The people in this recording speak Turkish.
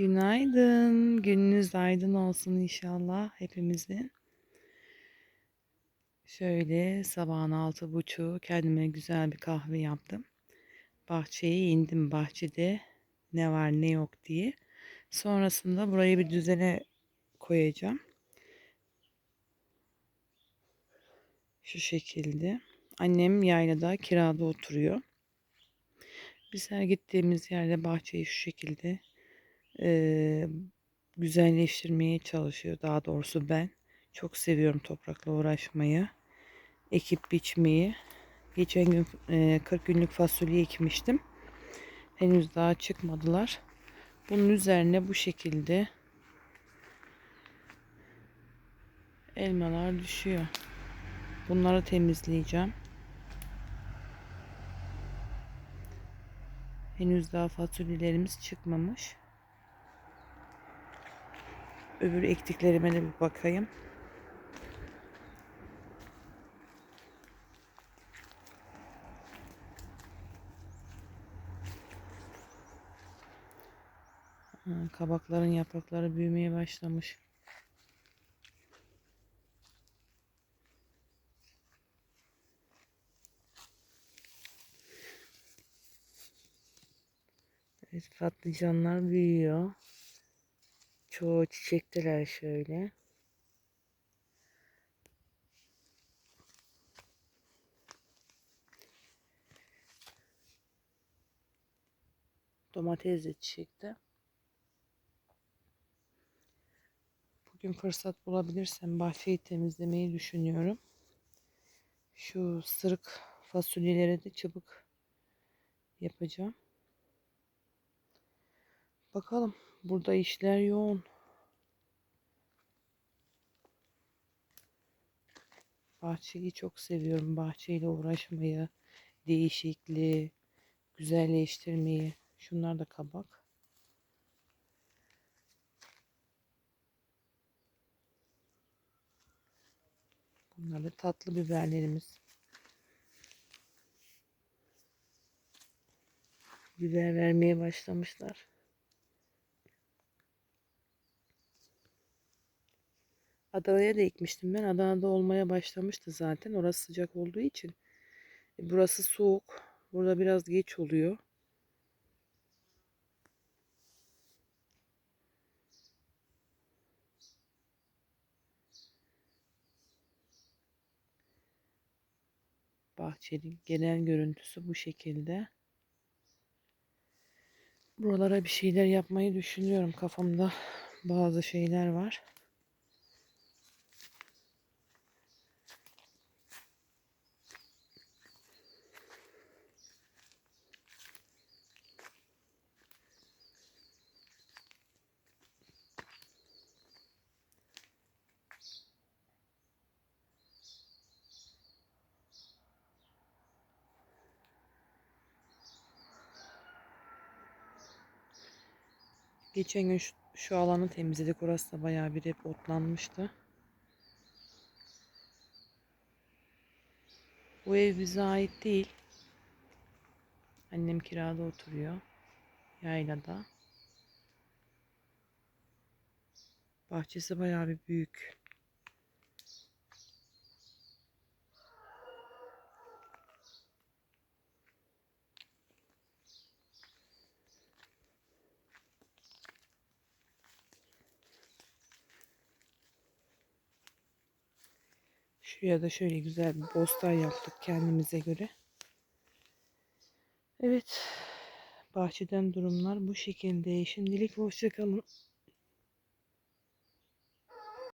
Günaydın. Gününüz aydın olsun inşallah hepimizin. Şöyle sabahın altı buçuğu kendime güzel bir kahve yaptım. Bahçeye indim. Bahçede ne var ne yok diye. Sonrasında burayı bir düzene koyacağım. Şu şekilde. Annem yaylada kirada oturuyor. Biz her gittiğimiz yerde bahçeyi şu şekilde e, güzelleştirmeye çalışıyor. Daha doğrusu ben çok seviyorum toprakla uğraşmayı, ekip biçmeyi. Geçen gün e, 40 günlük fasulye ekmiştim. Henüz daha çıkmadılar. Bunun üzerine bu şekilde elmalar düşüyor. Bunları temizleyeceğim. Henüz daha fasulyelerimiz çıkmamış. Öbür ektiklerime de bir bakayım. Kabakların yaprakları büyümeye başlamış. Evet, patlıcanlar büyüyor. Çoğu çiçekteler şöyle. Domates de çiçekte. Bugün fırsat bulabilirsem bahçeyi temizlemeyi düşünüyorum. Şu sırık fasulyelere de çabuk yapacağım. Bakalım. Burada işler yoğun. Bahçeyi çok seviyorum. Bahçeyle uğraşmayı, değişikliği, güzelleştirmeyi. Şunlar da kabak. Bunlar da tatlı biberlerimiz. Biber vermeye başlamışlar. Adana'ya da ekmiştim ben. Adana'da olmaya başlamıştı zaten. Orası sıcak olduğu için. E, Burası soğuk. Burada biraz geç oluyor. Bahçenin genel görüntüsü bu şekilde. Buralara bir şeyler yapmayı düşünüyorum. Kafamda bazı şeyler var. Geçen gün şu, şu alanı temizledik. Orası da bayağı bir hep otlanmıştı. Bu ev bize ait değil. Annem kirada oturuyor. Yaylada. Bahçesi bayağı bir büyük. Şuraya da şöyle güzel bir bostan yaptık kendimize göre. Evet. Bahçeden durumlar bu şekilde. Şimdilik hoşçakalın.